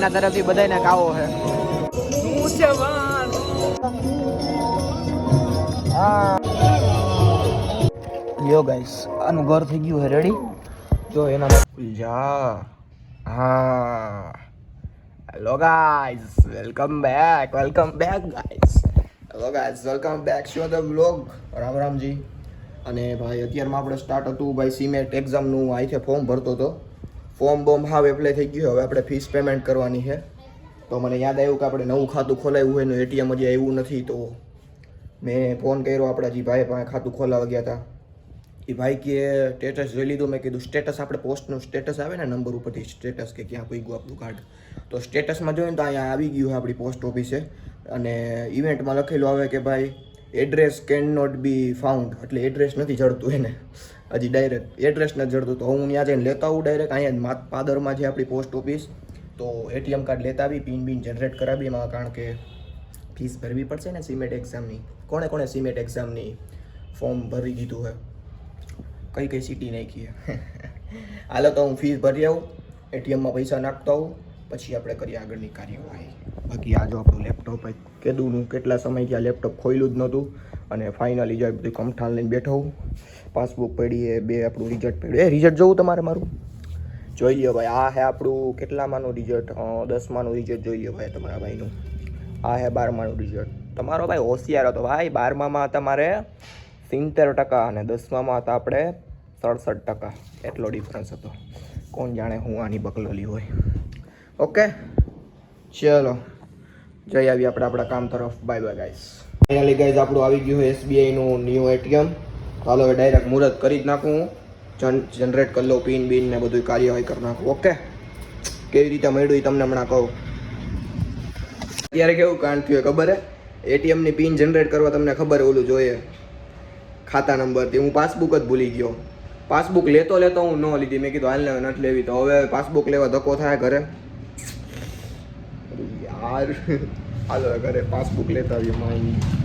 એના તરફથી બધાને કાવો છે. લ્યો ગાઈસ આનું ઘર થઈ ગયું છે રેડી જો એના જા. હા. Hello guys welcome back welcome back guys hello guys welcome back show the vlog Ram Ramji. અને ભાઈ, અત્યારમાં આપણે સ્ટાર્ટ હતું ભાઈ સીમેટ એક્ઝામનું આઈ છે ફોર્મ ભરતો હતો. ફોર્મ બોમ હાવ એપ્લાય થઈ ગયું હવે આપણે ફીસ પેમેન્ટ કરવાની છે. તો મને યાદ આવ્યું કે આપણે નવું ખાતું ખોલાવ્યું હોય એનું એટીએમ હજી આવ્યું નથી. તો મેં ફોન કર્યો આપણા જે ભાઈ પાસે ખાતું ખોલાવા ગયા હતા એ ભાઈ કે સ્ટેટસ જોઈ લીધું? મેં કીધું સ્ટેટસ આપણે પોસ્ટનું સ્ટેટસ આવે ને નંબર ઉપરથી સ્ટેટસ કે ક્યાં પૂગ્યું આપણું કાર્ડ તો સ્ટેટસમાં જોઈને તો અહીંયા આવી ગયું આપણી પોસ્ટ ઓફિસે અને ઇવેન્ટમાં લખેલું આવે કે ભાઈ address can not be found એટલે એડ્રેસ નથી જડતું એને. હજી ડાયરેક્ટ એડ્રેસ નથી જડતું. તો હું ત્યાં જઈને લેતા આવું ડાયરેક્ટ અહીંયા પાદરમાં છે આપણી પોસ્ટ ઓફિસ તો એટીએમ કાર્ડ લેતા આવી, પિન બિન જનરેટ કરાવી એમાં, કારણ કે ફીસ ભરવી પડશે ને સિમેટ એક્ઝામની કોણે કોણે સિમેટ એક્ઝામની ફોર્મ ભરી દીધું છે કઈ કઈ સિટી નાખી હાલો તો હું ફીસ ભરી આવું એટીએમમાં પૈસા નાખતો આવું, પછી આપણે કરીએ આગળની કાર્યવાહી. બાકી આ જો આપણું લેપટોપ કેદુંનું? કેટલા સમયથી આ લેપટોપ ખોલ્યું જ નહોતું? અને ફાઇનલી જો બધું કમઠાલ લઈને બેઠો હું. પાસબુક પડી એ બે આપણું રિઝલ્ટ પડ્યું એ રિઝલ્ટ જોવું તમારે મારું? જોઈ લ્યો ભાઈ, આ હે આપણું કેટલામાંનું રિઝલ્ટ દસમાનું રિઝલ્ટ જોઈ લ્યો ભાઈ તમારા ભાઈનું. આ હે બારમાનું રિઝલ્ટ તમારો ભાઈ હોશિયાર હતો ભાઈ. બારમામાં તમારે સિત્તેર ટકા અને દસમામાં હતા આપણે સડસઠ ટકા. એટલો ડિફરન્સ હતો. કોણ જાણે હું આની બકલોલી હોય. ઓકે ચલો. જઈ આવી આપણે આપણા કામ તરફ. Bye bye guys finally guys આપણું આવી ગયું એસબીઆઈનું ન્યૂ એટીએમ ચાલો હવે ડાયરેક્ટ મુહૂર્ત કરી જ નાખું જન જનરેટ કરી લઉં પિન, બિન ને બધું કાર્યવાહી કરી નાખું. ઓકે કેવી રીતે મળ્યું એ તમને હમણાં કહું. અત્યારે કેવું કાંડ થયું ખબર હે? એટીએમની પિન જનરેટ કરવા તમને ખબર ઓલું જોઈએ. ખાતા નંબરથી હું પાસબુક જ ભૂલી ગયો. પાસબુક લેતો લેતો હું ન લીધી. મેં કીધું, હાલ નથી લેવી. તો હવે પાસબુક લેવા ધક્કો થાય ઘરે. યાર. હાલો ઘરે પાસબુક લેતા આવીએ મારી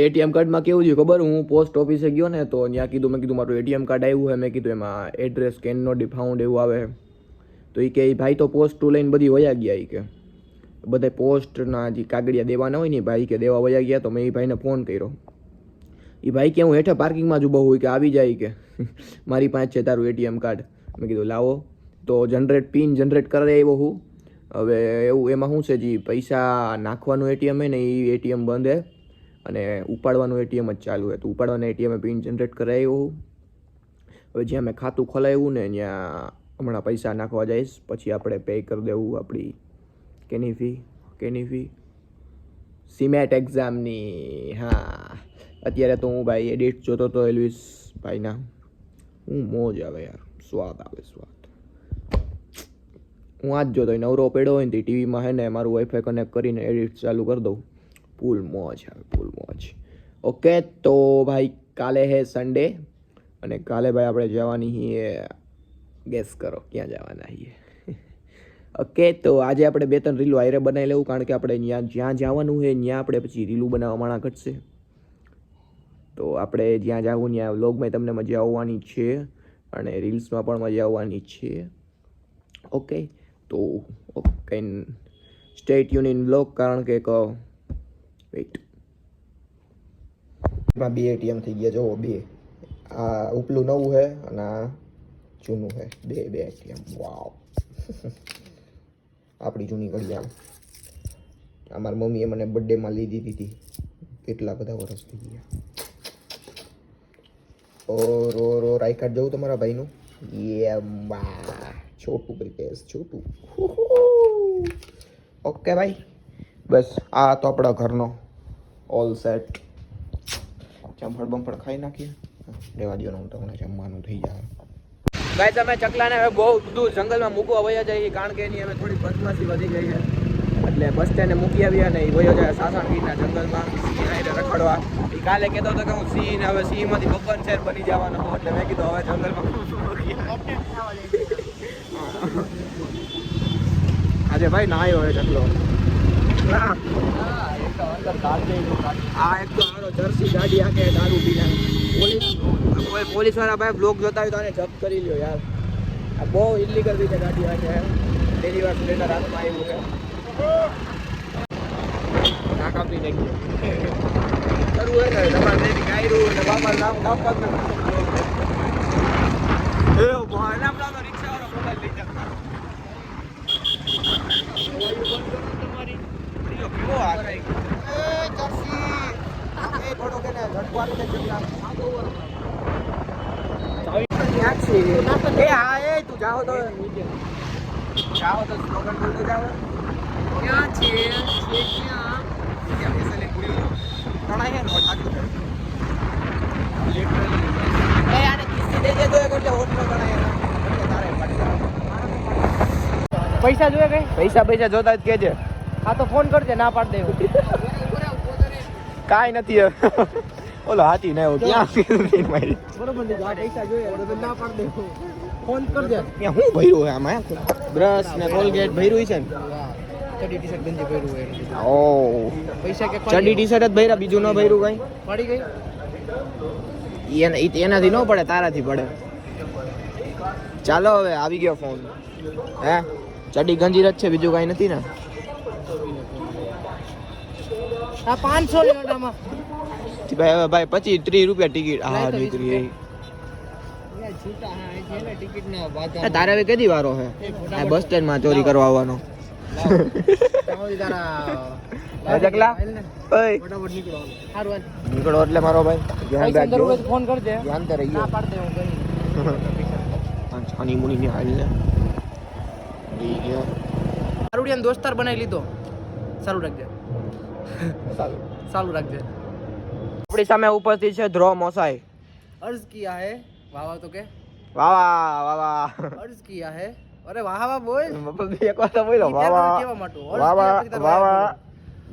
એટીએમ કાર્ડમાં કેવું થયું ખબર? હું પોસ્ટ ઓફિસે ગયો ને તો ત્યાં કીધું, મેં કીધું, મારું એટીએમ કાર્ડ આવ્યું છે મેં કીધું, એમાં એડ્રેસ કેન નો ડિફાઉન્ડ એવું આવે. તો એ કે, "ઈ ભાઈ તો પોસ્ટ ટુ લઈને બધી વયા ગયા એ કે. બધા પોસ્ટના જે કાગળિયા દેવાના હોય ને ભાઈ કે દેવા વયા ગયા, તો મેં એ ભાઈને ફોન કર્યો. એ ભાઈ કે, હું હેઠે પાર્કિંગમાં જ ઊભો હોય કે, આવી જાય કે. મારી પાસે છે તારું એટીએમ કાર્ડ. મેં કીધું, લાવો. તો જનરેટ પિન જનરેટ કરે આવ્યો હું. હવે એવું, એમાં શું છે જે, પૈસા નાખવાનું એટીએમ હે ને એ એટીએમ બંધ હે. અને ઉપાડવાનું એટીએમ જ ચાલુ હતું ઉપાડવાના એટીએમ પિન જનરેટ કરાવ્યો હવે જ્યાં મેં ખાતું ખોલાવ્યું ને ત્યાં હમણાં પૈસા નાખવા જઈશ. પછી આપણે પે કરી દેવું આપણી કેની ફી કેની ફી સિમેટ એક્ઝામની હા. અત્યારે તો હું ભાઈ એડિટ જોતો તો એલવિસ ભાઈના. હું મોજ આવે યાર. સ્વાદ આવે, સ્વાદ. હું આજ જોતો નવરો પેડો હોય ને ટીવીમાં હે ને મારું વાઈફાઈ કનેક્ટ કરીને એડિટ ચાલુ કરી દઉં. ફૂલ મોજ આવે ફૂલ મોજ. ઓકે, તો ભાઈ, કાલે હે સન્ડે અને કાલે ભાઈ આપણે જવાની છીએ ગેસ કરો, ક્યાં જવાના છીએ ઓકે, તો આજે આપણે બે ત્રણ રીલું આયરે બનાવી લેવું, કારણ કે આપણે જ્યાં જ્યાં જવાનું છે ત્યાં આપણે પછી રીલું બનાવવા માણા ઘટશે. તો આપણે જ્યાં જવું ત્યાં વ્લોગમાં તમને મજા આવવાની છે અને રીલ્સમાં પણ મજા આવવાની છે. ઓકે, તો, ઓકે સ્ટેટ યુનિયન ઇન કારણ કે એક વેઇટ બે એટીએમ થઈ ગયા જુઓ બે. આ ઉપલું નવું છે અને આ જૂનું છે બે બે એટીએમ વાવ આપણી જૂની ઘડિયાળ આ મારી મમ્મીએ મને બર્થડેમાં લીધી દીધી. કેટલા બધા વર્ષ થઈ ગયા. ઓ, રો રો રાઈ કાર્ડ જવું તમારા ભાઈનું? યે બા છોટું બ્રિકેશ છોટું. ઓકે ભાઈ બસ આ તો આપણા ઘરનો. ઓલ સેટ ચંફળ બંપડ ખાઈ નાખીએ. રેવા દો હું તમને જમવાનું થઈ જાય. ગાય તમે ચકલાને હવે બહુ દૂર જંગલમાં મૂકવા વયા જઈએ કારણ કે એની અમે થોડી બદમાશી વધી ગઈ છે. એટલે બસ સ્ટેન્ડે મૂકી આવ્યા ને એ વયો જાય સાસણગીરના જંગલમાં સિંહ રખડવા. એ કાલે કહેતો હતો કે હું સિંહ ને હવે સિંહમાંથી બપન શેર બની જવાનો એટલે મેં કીધું હવે જંગલમાં આજે ભાઈ ના આવ્યો હવે ચકલો. આ એક તો આનો જર્સી ગાડી આકે દારૂ પીને. પોલીસ પોલીસવાળા ભાઈ બ્લોક જોતા હોય તો આને જપ્ત કરી લ્યો યાર. આ બહુ ઇલીગલ રીતે ગાડી આકે પહેલી વાર સ્પ્લેન્ડર હાથમાં આવ્યું છે. ના કાપી નાખીએ કરવું હોય ને તમારે જેથી ગાયરું ને નામ જ નથી. એ રિક્ષાવાળો મોબાઈલ લઈ જતો. પૈસા જોઈએ કઈ પૈસા પૈસા જોતા જ કેજે હા તો ફોન કરજે ના પાડ દે કાઈ નથી ઓલો હાથી ને આવ્યો ક્યાં મારી? બરોબર પૈસા જોઈએ ના પાડ દે ફોન કરજે. ત્યાં હું ભર્યું હોય આમાં બ્રશ ને કોલગેટ ભર્યું છે ને? ચડી ટી શર્ટ ગંજી પહેર્યું હોય ઓ. પૈસા કે ચડી ટી શર્ટ જ ભર્યા બીજું ન ભર્યું કઈ? પડી ગઈ? એને- એનાથી ન પડે તારાથી પડે. ચાલો હવે આવી ગયો ફોન. હે? ચડી ગંજીર જ છે બીજું કઈ નથી ને? આ પાંચસો ભાઈ ભાઈ પચીસ ત્રીસ રૂપિયા ટિકિટ. હા નીકળી છે તારે હવે કદી વારો હે આ બસ સ્ટેન્ડમાં ચોરી કરવા આવવાનો. નીકળો. એટલે મારો ભાઈ. ધ્યાન રાખજો. ફોન કરજે. ધ્યાન તો રહીયો ના પાડ દે હું કરી છાની મુની ની હાલ ને ગયો દોસ્તાર બનાવી લીધો. સારું રાખજે. સારું રાખજે આપણી સામે ઉપસ્થિત છે ધ્રો મોસાઈ अर्ज किया है वाह वाह तो के વાહ વાહ વાહ વાહ अर्ज किया है अरे वाह वाह बोल મતલબ એક વાર તો બોલો ઈ વાહ બે વાહ કેવા માટું? અર્જ વાહ વાહ કિયા પછી તારે વાહ વાહ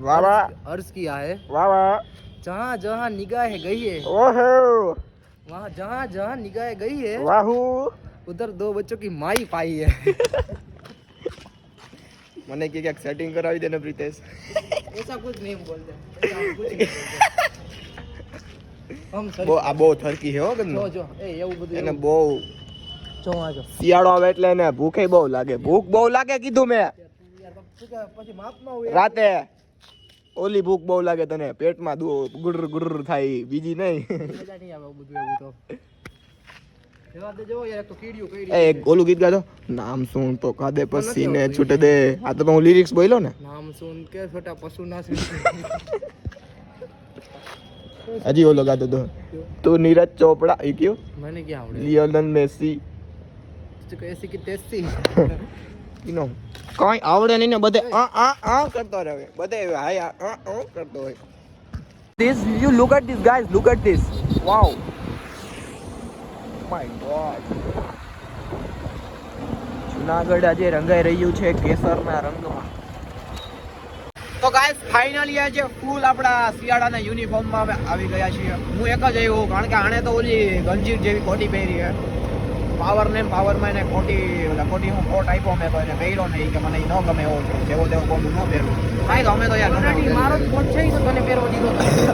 વાહ વાહ વાહ अर्ज किया है વાહ વાહ जहाँ जहाँ निगाहें गई है ઓહો वहाँ जहाँ जहाँ निगाहें गई है વાહુ उधर दो बच्चों की माई पाई है મને કે ક્યાંક સેટિંગ કરાવી દે ને પ્રિતેશ ऐसा कुछ नहीं बोलते ऐसा हम कुछ नहीं बोलते। हम सर બહુ આ બહુ થરકી છે હો જો ગંદો જો એ એવું બધું એને એવું. બહુ જો આ જો શિયાળો આવે એટલે એને ભૂખે બહુ લાગે ભૂખ બહુ લાગે કીધું મેં યાર શું કે પછી માપમાં હોય રાતે ઓલી ભૂખ બહુ લાગે તને પેટમાં દુ ગુડર ગુડર થાય બીજી નહીં મજા નહીં આવે આવું બધું એવું તો એ ઓલું ગીત ગાતો નામ સુન તો કાદે પસીને છૂટ દે. આ તો હું લિરિક્સ બોલ્યો ને. નામ સુન કે છોટા પશુ ના હજી ઓલો ગાતો તો. તું નીરજ ચોપડા એ કયો? મને ક્યાં આવડે? લિયોનલ મેસી એસી કે તેસી નો કાંઈ આવડે નહીં ને બધે આ આ આ કરતો રહે બધે હાય આ આ કરતો હોય. This you look at this guys look at this wow. My God Junagadh આજે રંગાઈ રહ્યું છે કેસરના રંગમાં. તો ગાઈસ ફાઇનલી આજે ફૂલ આપણા શિયાળાના યુનિફોર્મમાં અમે આવી ગયા છીએ. હું એક જ આવ્યો, કારણ કે આણે તો ઓલી ગંજીર જેવી કોટી પહેરી છે. પાવર ને પાવરમાં એને ખોટી ઓલા ખોટી હું ખોટ આપ્યો મેં તો એને પહેર્યો નહીં કે મને ન ગમે એવો જેવો તેવો કોટ ન પહેરવું કાંઈ અમે તો યાર મારો કોટ છે તો તને પહેરવો દીધો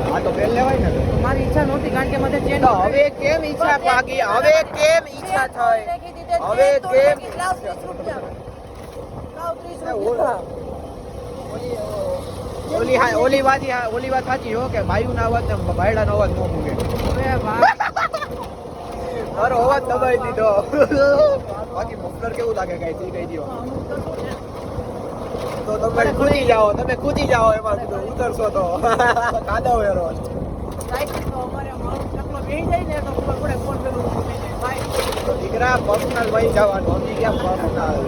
હા તો પહેર લેવાય ને મારી ઈચ્છા નહોતી કારણ કે મને ચેન્જ હવે કેમ ઈચ્છા પાકી હવે કેમ ઈચ્છા થઈ હવે કેમ ઓલી હા ઓલી વાત હા- ઓલી વાત સાચી હો કે બાયુ ના અવાજ ને બાયડા નો અવાજ ન મૂકે તારો અવાજ દબાઈ દીધો બાકી મફલર કેવું લાગે કઈ તી કહી દ્યો તો તમે કૂદી જાઓ તમે કૂદી જાઓ એમાં કીધું ઉતરશો તો કાદવ વેરો તો દીકરા પર્સનલ વહી જવાનું અમે ક્યાં પર્સનલ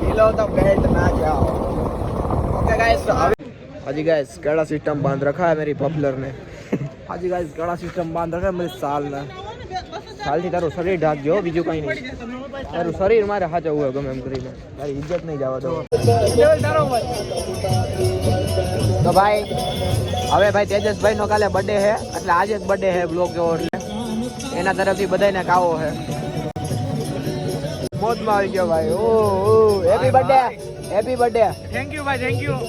કિલો તો બેલ્ટ ના જાઓ ઓકે ગાઈસ હજી ગાઈસ કેળા સિસ્ટમ બાંધ રખા है मेरी पॉपुलर ने હાજી ગાઈસ ગળા સિસ્ટમ બાંધ રાખે મેરી સાલ ને સાલથી તારું શરીર ઢાંકજો બીજું કઈ નહીં. તારું શરીર મારે સાચવું હોય ગમે એમ કરીને. તારી ઇજ્જત નહીં જવા દો. તો ભાઈ, હવે ભાઈ તેજસભાઈ નો કાલે બર્થડે છે, એટલે આજે જ બર્થડે છે બ્લોગ જેવો એટલે. એના તરફથી બધાને કાવો છે. મોજમાં આવી ગયો ભાઈ. ઓ happy birthday happy birthday thank you ભાઈ થેન્ક યુ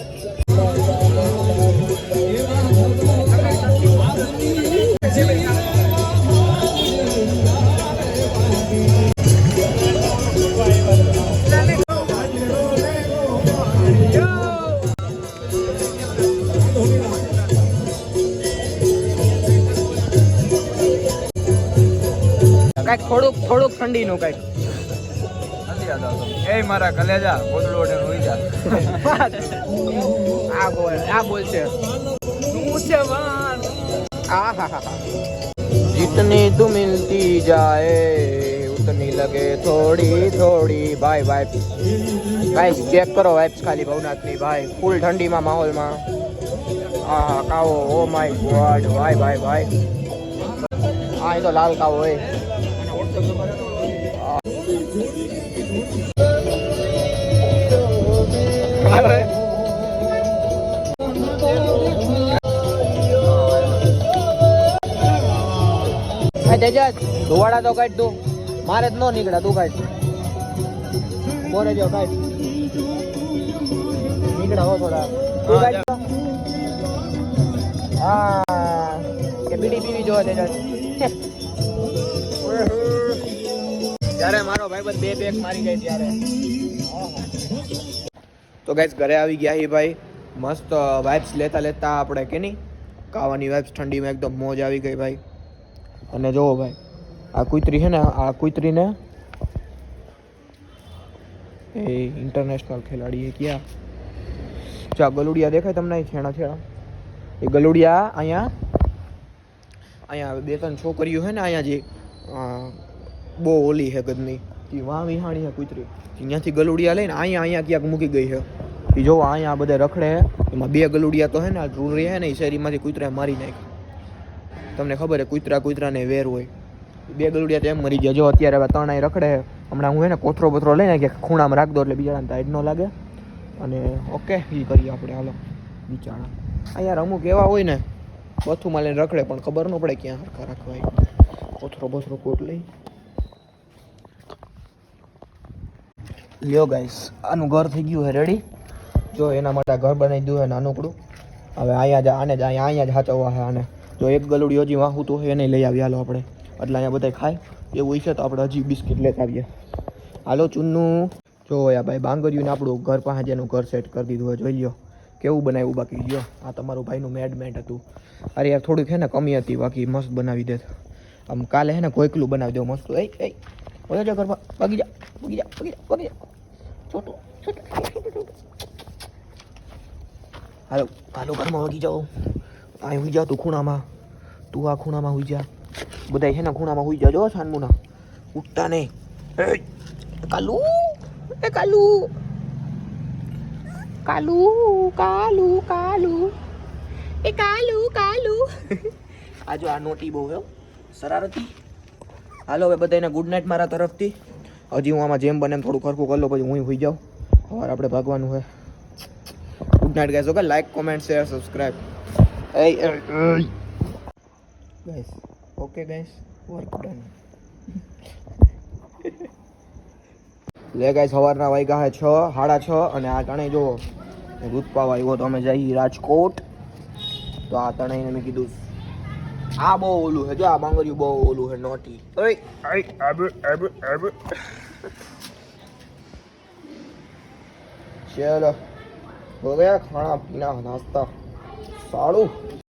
કંઈક થોડુંક થોડુંક ઠંડી નું કંઈક એ મારા કલેજા બોતલો ઓઢે રોઈ જા આ બોલ આ બોલ છે. તું છે વાન આ હા હા તું મિલતી જાય. ની લગે. થોડી થોડી, ભાઈ ભાઈ. ગાઈસ ચેક કરો વાઇબ્સ ખાલી ભવનાથની, ભાઈ. ફૂલ ઠંડીમાં માહોલમાં. હા હા કાવો, ઓ માય ગોડ. ભાઈ ભાઈ ભાઈ. હા, એ તો લાલ કાવો હોય. તેજસ ધોવાડા તો કાઢ તું. મારે જ ન નીકળે તું કાઢ બોરે જો કાઢ નીકળે હો થોડા. તું કાઢ હા કે બીડી પીવી જો તેજસ ત્યારે મારો ભાઈબંધ બે પેક મારી ગઈ ત્યારે. તો ગાઈસ ઘરે આવી ગયા હી ભાઈ. મસ્ત વાઇબ્સ લેતા લેતા આપણે કે નહીં? ખાવાની વાઇબ્સ ઠંડીમાં એકદમ મોજ આવી ગઈ ભાઈ. અને જોવો ભાઈ. આ કુતરી છે ને? આ કુતરીને એ ઇન્ટરનેશનલ ખેલાડી એ ક્યાં? જો આ ગલુડિયા દેખાય તમને છેણા છેણા? એ ગલુડિયા અહીંયા અહીંયા બે ત્રણ છોકરીઓ છે ને, અહીંયા જે બહુ ઓલી છે ગદની. એ વાહ વિહાણી છે કુતરી અહીંયાથી ગલુડિયા લઈને અહીંયા અહીંયા ક્યાંક મૂકી ગઈ છે એ જોવો, અહીંયા બધા રખડે એમાં બે ગલુડિયા તો છે ને, આ રૂરી છે ને, એ શેરીમાંથી કૂતરાએ મારી નાખે તમને ખબર છે કૂતરા કૂતરાને વેર હોય. બે ગલુડિયા તો એમ મરી ગયા. જો અત્યારે હવે ત્રણેય રખડે. હમણાં હું એને કોથરો બથરો લઈને કે ખૂણામાં રાખ દો એટલે બિચારાને ટાઈટ ન લાગે. અને ઓકે એ કરીએ આપણે હાલો. બિચારા. આ યાર અમુક એવા હોય ને, બથુમાં લઈને રખડે, પણ ખબર ન પડે ક્યાં હરખા રાખવા કોથરો બથરો કોટ લઈ. લ્યો ગાઈસ આનું ઘર થઈ ગયું હે રેડી જો એના માટે ઘર બનાવી દીધું હે નાનકડું હવે અહીંયા જ, આને જ, અહીંયા અહીંયા જ હાચવવા હે આને. જો એક ગલુડી હજી વાહું તો એને લઈ આવી હાલો આપણે. એટલે અહીંયા બધા ખાય. એવું છે તો આપણે હજી બિસ્કિટ લેતા આવીએ. હાલો ચૂનનું. જો યા ભાઈ બાંગર્યું આપણું ઘર પાસે જેનું ઘર સેટ કરી દીધું હોય, જોઈ લો કેવું બનાવ્યું બાકી? જો, આ તમારું ભાઈનું મેડમેન્ટ હતું. અરે યાર, થોડીક છે ને કમી હતી, બાકી મસ્ત બનાવી દે આમ કાલે હે ને કોઈકલું બનાવી દો મસ્ત. એ એ ઓય જા ઘરમાં. ભાગી જા બગી જા બગી જા, ભાગી જા. હાલો હાલો, ઘરમાં વગી જાઓ. અહીં હોઈ જા તું ખૂણામાં. તું આ ખૂણામાં હોઈ જા. બધા છે ને ખૂણામાં હોઈ જાજો સાનમુના ઉઠતા નહીં કાલુ, એ કાલુ. કાલુ કાલુ કાલુ. એ કાલુ કાલુ. આ જો આ નોટી બહુ હે. શરારતી હાલો હવે બધાને ગુડ નાઇટ મારા તરફથી. હજી હું આમાં જેમ બને એમ થોડું ખરખું કરી લો પછી હું હોઈ જાઉં. સવારે આપણે ભાગવાનું હોય good night guys okay like comment share subscribe એ guys okay guys work done લે ગાઈસ સવારના વાગ્યા હે છ, સાડા છ, અને આ ત્રણેય જો દૂધપાવ આવ્યો તો અમે જઈએ રાજકોટ. તો આ ત્રણેયને મેં કીધું, આ બહુ ઓલું છે, જો આ બાંગરિયું બહુ ઓલું છે, નોટી. ચલો હો ગયા ખાણા પીના નાસ્તા. સારું.